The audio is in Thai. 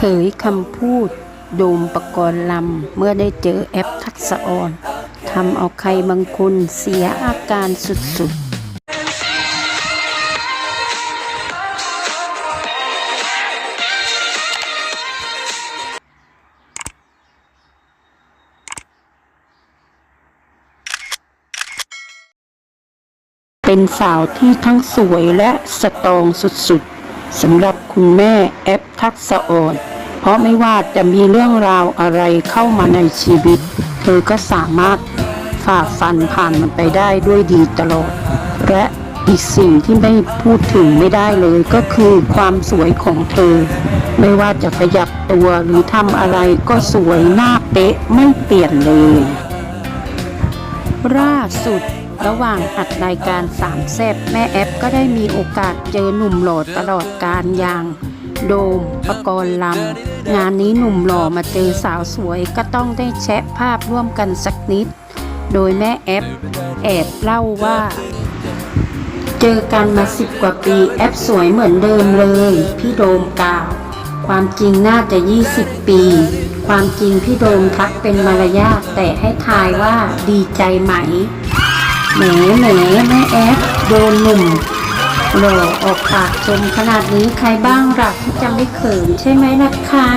เผยคำพูดโดมประกรณ์ลำเมื่อได้เจอแอปทักษะออนทำเอาใครบางคนเสียอาการสุดๆเป็นสาวที่ทั้งสวยและสตรองสุดๆ สำหรับคุณแม่แอปทักษะอ่อนเพราะไม่ว่าจะมีเรื่องราวอะไรเข้ามาในชีวิต เธอก็สามารถฝ่าฟันผ่านมันไปได้ด้วยดีตลอด และอีกสิ่งที่ไม่พูดถึงไม่ได้เลยก็คือความสวยของเธอ ไม่ว่าจะขยับตัวหรือทำอะไรก็สวยหน้าเป๊ะไม่เปลี่ยนเลยล่าสุด ระหว่างอัดรายการสามแซบแม่แอปก็ได้มีโอกาสเจอหนุ่มหล่อตลอดการอย่างโดมปกรณ์ลำ งานนี้หนุ่มหล่อมาเจอสาวสวยก็ต้องได้แชะภาพร่วมกันสักนิด โดยแม่แอปแอบเล่าว่า เจอกันมาสิบกว่าปีแอปสวยเหมือนเดิมเลย พี่โดมกล่าว ความจริงน่าจะ 20 ปี ความจริงพี่โดมทักเป็นมารยาทแต่ให้ทายว่าดีใจไหม แหมแหมแม่แอฟโดนหนุ่มหล่อออกปากชมขนาดนี้ใครบ้างหลักที่จะไม่เขินใช่ไหมล่ะคะ